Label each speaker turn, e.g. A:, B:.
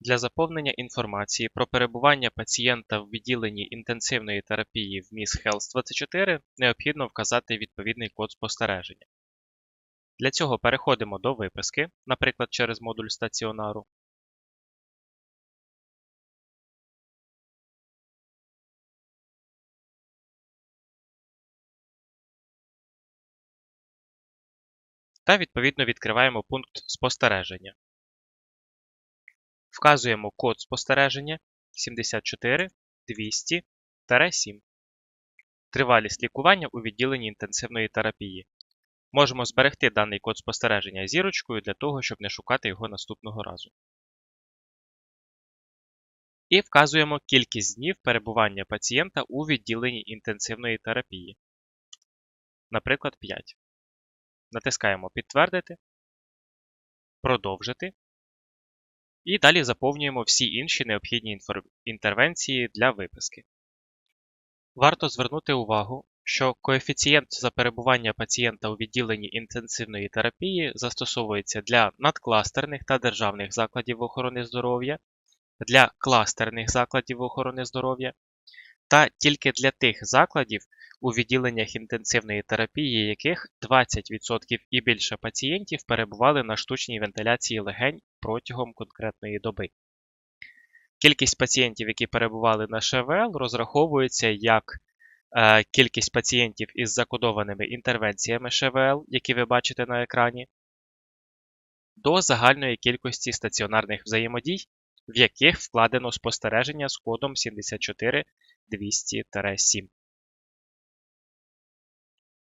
A: Для заповнення інформації про перебування пацієнта в відділенні інтенсивної терапії в МІС Health 24 необхідно вказати відповідний код спостереження. Для цього переходимо до виписки, наприклад, через модуль стаціонару. Та відповідно відкриваємо пункт спостереження. Вказуємо код спостереження 74 200 7. Тривалість лікування у відділенні інтенсивної терапії. Можемо зберегти даний код спостереження зірочкою для того, щоб не шукати його наступного разу. І вказуємо кількість днів перебування пацієнта у відділенні інтенсивної терапії. Наприклад, 5. Натискаємо Підтвердити, Продовжити. І далі заповнюємо всі інші необхідні інтервенції для виписки. Варто звернути увагу, що коефіцієнт за перебування пацієнта у відділенні інтенсивної терапії застосовується для надкластерних та державних закладів охорони здоров'я, для кластерних закладів охорони здоров'я та тільки для тих закладів, у відділеннях інтенсивної терапії яких 20% і більше пацієнтів перебували на штучній вентиляції легень протягом конкретної доби. Кількість пацієнтів, які перебували на ШВЛ, розраховується як е, кількість пацієнтів із закодованими інтервенціями ШВЛ, які ви бачите на екрані, до загальної кількості стаціонарних взаємодій, в яких вкладено спостереження з кодом 74200-7.